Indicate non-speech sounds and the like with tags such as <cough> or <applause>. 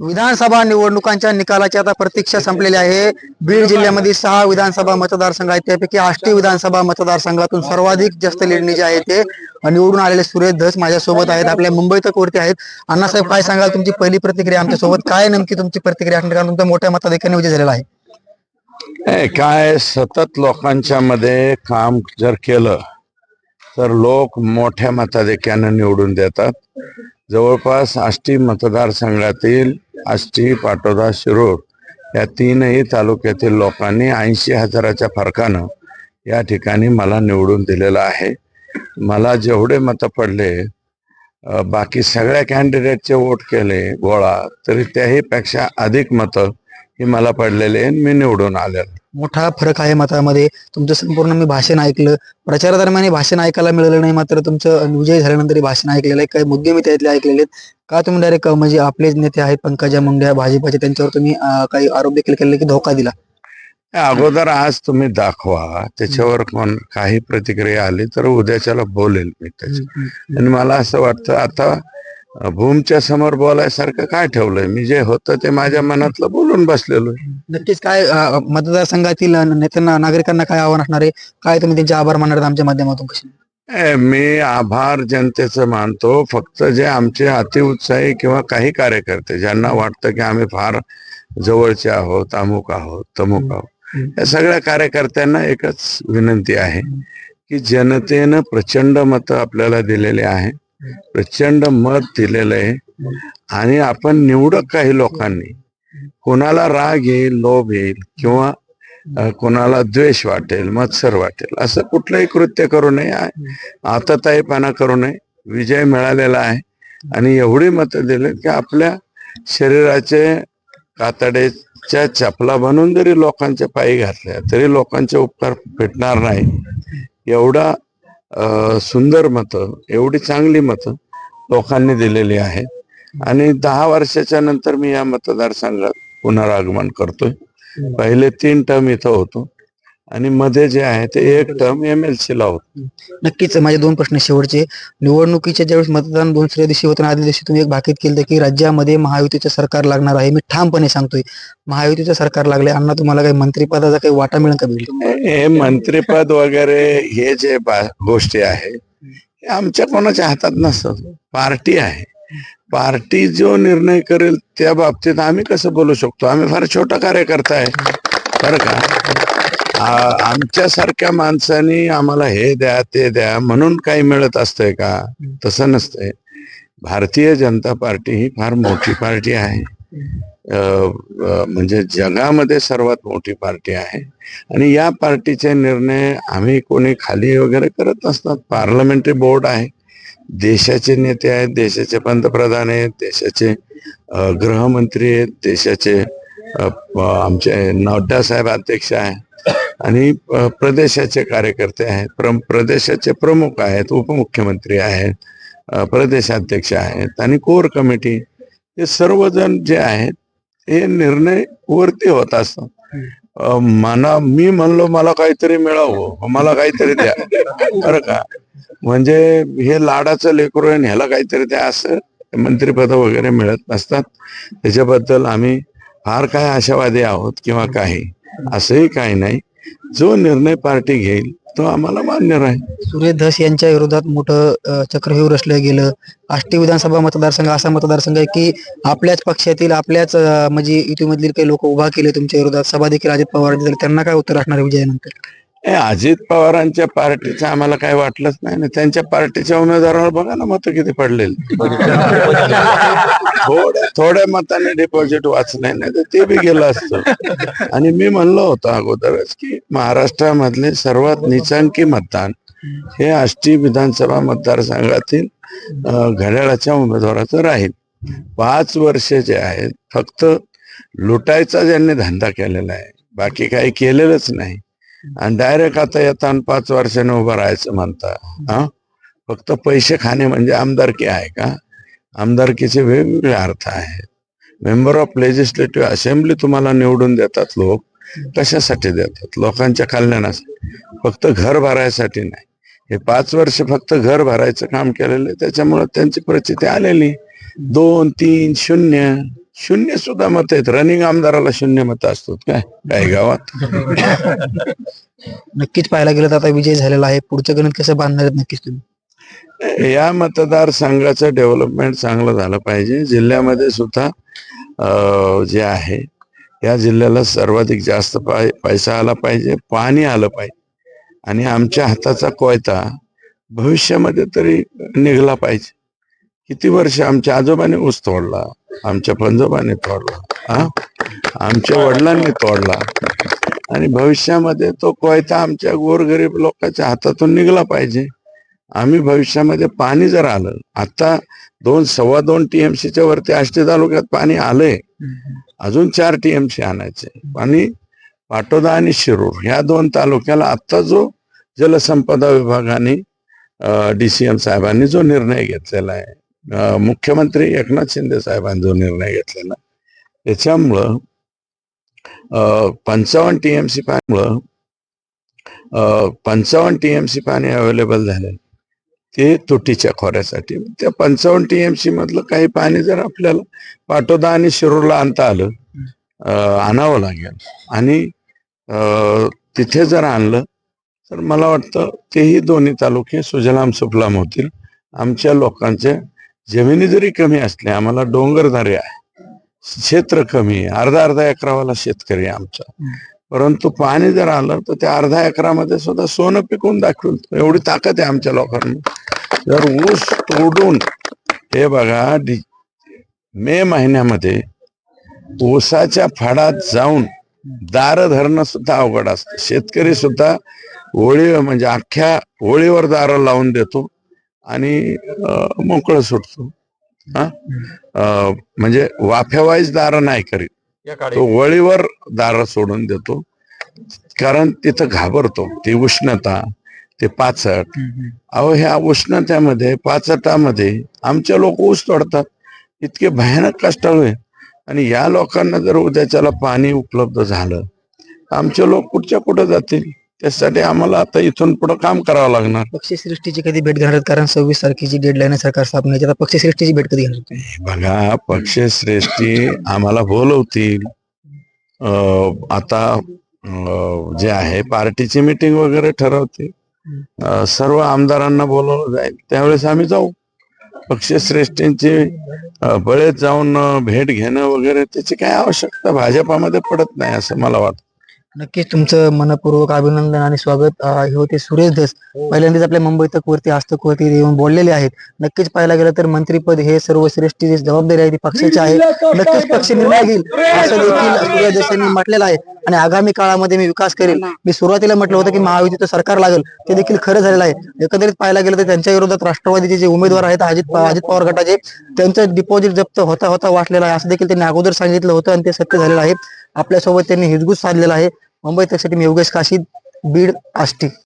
विधानसभा निवडणुकांच्या निकालाची आता प्रतीक्षा संपलेली आहे. बीड जिल्ह्यामध्ये सहा विधानसभा मतदारसंघ आहेत. त्यापैकी आष्टी विधानसभा मतदारसंघातून सर्वाधिक जास्त लीडनी जे आहे ते. निवडून आलेले सुरेश धस माझ्यासोबत आहेत. आपल्या मुंबई तक वरती आहेत. अण्णासाहेब काय सांगाल तुमची पहिली प्रतिक्रिया आमच्यासोबत? काय नेमकी तुमची प्रतिक्रिया? असणार कारण तुमच्या मोठ्या मताधिकाने विजय झालेला आहे. काय सतत लोकांच्या मध्ये काम जर केलं तर लोक मोठ्या मताधिक्यानं निवडून देतात. जवळपास आष्टी मतदारसंघातील आष्टी पाटोदा शिरोड या तीनही तालुक्यातील लोकांनी ऐंशी हजाराच्या फरकानं या ठिकाणी मला निवडून दिलेलं आहे. मला जेवढे मतं पडले बाकी सगळ्या कॅन्डिडेटचे वोट केले गोळा तरी त्याही पेक्षा अधिक मतं ही मला पडलेली आहे आणि मी निवडून आलेलो. मोठा फरक आहे मतामध्ये. तुमचं संपूर्ण मी भाषण ऐकलं. प्रचारादरम्यान हे भाषण ऐकायला मिळालं नाही मात्र तुमचं विजय झाल्यानंतर भाषण ऐकलेलं आहे. काही मुद्दे मी त्यातले ऐकलेले आहेत. का तुम्ही डायरेक्ट म्हणजे आपले जे नेते आहेत पंकजा मुंडे भाजपाचे त्यांच्यावर तुम्ही काही आरोप देखील केले की धोका दिला? अगोदर आज तुम्ही दाखवा. त्याच्यावर कोण काही प्रतिक्रिया आली तर उद्याच्याला बोलेल मी त्याच्या आणि मला असं वाटतं आता भूमच्या समोर बोलायसारखं काय ठेवलंय? मी जे होतं ते माझ्या मनातलं बोलून बसलेलो. नक्कीच काय अं, मतदारसंघातील नेत्यांना नागरिकांना काय आव्हान असणार आहे? काय तुम्ही त्यांचे आभार मानणार आमच्या माध्यमातून? कसे ए, मी आभार जनतेचं मानतो. फक्त जे आमचे अतिउत्साही किंवा काही कार्यकर्ते ज्यांना वाटतं की आम्ही फार जवळचे आहोत अमुक आहोत तमुक आहोत. या सगळ्या कार्यकर्त्यांना एकच विनंती आहे की जनतेनं प्रचंड मतं आपल्याला दिलेली आहे. प्रचंड मत दिलेलं आहे. आणि आपण निवडक काही लोकांनी. कोणाला राग येईल लोभ येईल किंवा कोणाला द्वेष वाटेल मत्सर वाटेल असं कुठलंही कृत्य करू नये. आतताईपणा करू नये. विजय मिळालेला आहे. आणि एवढी मतं दिली की आपल्या शरीराचे कातडेच्या चपला बनून जरी लोकांच्या पायी घातल्या तरी लोकांचे उपकार भेटणार नाही. एवढा सुंदर मतं एवढी चांगली मतं लोकांनी दिलेली आहेत. आणि दहा वर्षाच्या नंतर मी या मतदारसंघात पुनरागमन करतोय. पहिले तीन टर्म इथं होतो. आणि मध्ये जे आहे ते एक टर्म एम एल सी ला होतो. नक्कीच माझे दोन प्रश्न शेवटचे. निवडणुकीच्या ज्यावेळेस मतदान दुसऱ्या दिवशी होतं आणि आदल्या दिवशी तुम्ही एक भाकीत केलं की राज्यामध्ये महायुतीचं सरकार लागणार आहे. मी ठामपणे सांगतोय महायुतीचं सरकार लागले. अण्णा तुम्हाला काही मंत्रिपदाचा काही वाटा मिळेल का बिल हे मंत्रिपद वगैरे हे जे बा- गोष्टी आहे हे आमच्या कोणाच्या हातात नसतात. पार्टी आहे. पार्टी जो निर्णय करेल त्या बाबतीत आम्ही कसं बोलू शकतो? आम्ही फार छोटा कार्यकर्ता आहे. बरं का? आमच्यासारख्या माणसानी आम्हाला हे द्या ते द्या म्हणून काही मिळत असतंय का? तसं नसतंय. भारतीय जनता पार्टी ही फार मोठी पार्टी आहे. म्हणजे जगामध्ये सर्वात मोठी पार्टी आहे. आणि या पार्टीचे निर्णय आम्ही कोणी खाली वगैरे करत नसतात. पार्लमेंटरी बोर्ड आहे. देशाचे नेते आहेत देशाचे पंतप्रधान आहेत देशाचे गृहमंत्री आहेत देशाचे आमचे नड्डा साहेब अध्यक्ष आहे आणि प्रदेशाचे कार्यकर्ते आहेत प्र प्रदेशाचे प्रमुख आहेत उपमुख्यमंत्री आहेत प्रदेशाध्यक्ष आहेत आणि कोर कमिटी हे सर्वजण जे आहेत हे निर्णय वरती होत असतात मला मी म्हणलो मला काहीतरी मिळावं मला काहीतरी द्या. बरं का? म्हणजे हे लाडाचं लेकरू आहे ह्याला काहीतरी द्या असं मंत्रीपद वगैरे मिळत नसतात. त्याच्याबद्दल आम्ही फार काय आशावादी आहोत किंवा काही. असंही काही नाही. जो निर्णय पार्टी घेईल तो आम्हाला मान्य राहील. सुरेश धस यांच्या विरोधात मोठं अं, चक्रव्यूह रचलं गेलं. आष्टी विधानसभा मतदारसंघ असा मतदारसंघ आहे की आपल्याच पक्षातील आपल्याच अं, म्हणजे युतीमधील काही लोक उभा केले तुमच्या विरोधात. सभा देखील अजित पवार यांनी त्यांना काय उत्तर असणार आहे विजयानंतर? अजित पवारांच्या पार्टीचं आम्हाला काही वाटलंच नाही. ना त्यांच्या पार्टीच्या उमेदवाराला बघा ना मत किती पडलेली. <laughs> थोड्या थोड्या मताने डिपॉझिट वाचले नाही तर ते बी गेलं असतं. आणि मी म्हणलो होतो अगोदरच की महाराष्ट्रामधले सर्वात निचांकी मतदान हे आष्टी विधानसभा मतदारसंघातील घड्याळाच्या उमेदवाराचं राहील. पाच वर्ष जे आहेत फक्त लुटायचा ज्यांनी धंदा केलेला आहे बाकी काही केलेलंच नाही. आणि डायरेक्ट आता येताना पाच वर्षाने उभं राहायचं म्हणता हा? फक्त पैसे खाणे म्हणजे आमदारकी आहे का? आमदारकीचे वेगवेगळे अर्थ आहेत. मेंबर ऑफ लेजिस्लेटिव्ह असेंब्ली तुम्हाला निवडून देतात लोक. कशासाठी देतात? लोकांच्या कल्याणासाठी. फक्त घर भरायसाठी नाही. हे पाच वर्ष फक्त घर भरायचं काम केलेलं आहे. त्याच्यामुळे त्यांची प्रचिती आलेली दोन तीन शून्य. शून्य सुद्धा मत आहेत. रनिंग आमदाराला शून्य मत असतात काय? काही गावात? <laughs> नक्कीच पाहायला गेलं तर आता विजय झालेला आहे. पुढचं गणित कसं बांधणार आहेत नक्कीच तुम्ही? या मतदारसंघाचं डेव्हलपमेंट चांगलं झालं पाहिजे. जिल्ह्यामध्ये सुद्धा जे आहे या जिल्ह्याला सर्वाधिक जास्त पाय पैसा आला पाहिजे पाणी आलं पाहिजे. आणि आमच्या हाताचा कोयता भविष्यामध्ये तरी निघला पाहिजे. किती वर्ष आमच्या आजोबाने ऊस तोडला? आमच्या पंजोबाने तोडला. हा? आमच्या वडिलांनी तोडला. आणि भविष्यामध्ये तो कोयता आमच्या गोरगरीब लोकांच्या हातातून निघला पाहिजे. आम्ही भविष्यामध्ये पाणी जर आलं आता दोन सव्वा दोन टीएमसीच्या वरती आष्टी तालुक्यात पाणी आलंय. अजून चार टीएमसी आणायचे. आणि पाटोदा आणि शिरूर ह्या दोन तालुक्याला आता जो जलसंपदा विभागाने डीसीएम साहेबांनी जो निर्णय घेतलेला आहे मुख्यमंत्री एकनाथ शिंदे साहेबांनी जो निर्णय घेतलेला त्याच्यामुळं पंचावन्न टीएमसी पाण्यामुळं पंचावन्न टीएमसी पाणी अवेलेबल झाले ते तुटीच्या खोऱ्यासाठी. त्या पंचावन्न टीएमसी मधलं काही पाणी जर आपल्याला पाटोदा आणि शिरूरला आणता आलं आणावं लागेल. आणि तिथे जर आणलं तर मला वाटतं तेही दोन्ही तालुके सुजलाम सुफलाम होतील. आमच्या लोकांच्या जमिनी जरी कमी असल्या आम्हाला डोंगरदारी आहे. क्षेत्र कमी आहे. अर्धा अर्धा एकरावाला शेतकरी आहे आमचा. परंतु पाणी जर आलं तर त्या अर्धा एकरामध्ये सुद्धा सोनं पिकवून दाखवून एवढी ताकद आहे आमच्या लोकांना. जर ऊस तोडून हे बघा मे महिन्यामध्ये ऊसाच्या फाडात जाऊन दार धरणं सुद्धा अवघड असतं. शेतकरी सुद्धा ओळी म्हणजे अख्ख्या ओळीवर दार लावून देतो. आणि मोकळं सुटतो. हा? म्हणजे वाफ्यावाईज दार नाही करीत. तो वळीवर दार सोडून देतो. कारण तिथं घाबरतो. ती उष्णता ते पाचट. अहो ह्या उष्णतेमध्ये पाचटामध्ये आमचे लोक ऊस तोडतात. इतके भयानक कष्टाळू आहे आणि या लोकांना जर उद्याच्याला पाणी उपलब्ध झालं आमचे लोक कुठच्या कुठं जातील? त्यासाठी आम्हाला आता इथून पुढे काम करावं लागणार. पक्षश्रेष्ठीची कधी भेट घेणार? कारण सव्वीस तारखेची डेडलाईन आहे सरकार स्थापनेची. आता पक्षश्रेष्ठीची भेट कधी घेणार तुम्ही? बघा पक्षश्रेष्ठी आम्हाला बोलवतील. अं, आता अं, जे आहे पार्टीची मिटिंग वगैरे ठरवते अं, सर्व आमदारांना बोलवलं जाईल. त्यावेळेस आम्ही जाऊ. पक्षश्रेष्ठींची अं, बळेत जाऊन अं, भेट घेणं वगैरे त्याची काय आवश्यकता भाजपामध्ये पडत नाही असं मला वाटतं. नक्कीच तुमचं मनपूर्वक अभिनंदन आणि स्वागत हे होते सुरेश धस. पहिल्यांदाच आपल्या मुंबई तक वरती हस्तक वरती येऊन बोललेले आहेत. नक्कीच पाहायला गेलं तर मंत्रीपद हे सर्व श्रेष्ठी जी जबाबदारी आहे ती पक्षाची आहे. नक्कीच पक्ष निर्णय घेईल. असं देखील सूर्य धस यांनी म्हटलेलं आहे. आणि आगामी काळामध्ये मी विकास करेल. मी सुरुवातीला म्हटलं होतं की महायुतीचं सरकार लागेल. ते देखील खरं झालेलं आहे. एकंदरीत पाहायला गेलं तर त्यांच्या विरोधात राष्ट्रवादीचे जे उमेदवार आहेत अजित अजित पवार गटाचे त्यांचं डिपॉझिट जप्त होता होता वाटलेलं आहे. असं देखील त्यांनी अगोदर सांगितलं होतं आणि ते सत्य झालेलं आहे. आपल्यासोबत त्यांनी हिजगूज साधलेला आहे. मुंबई त्यासाठी मी योगेश काशी बीड आष्टी.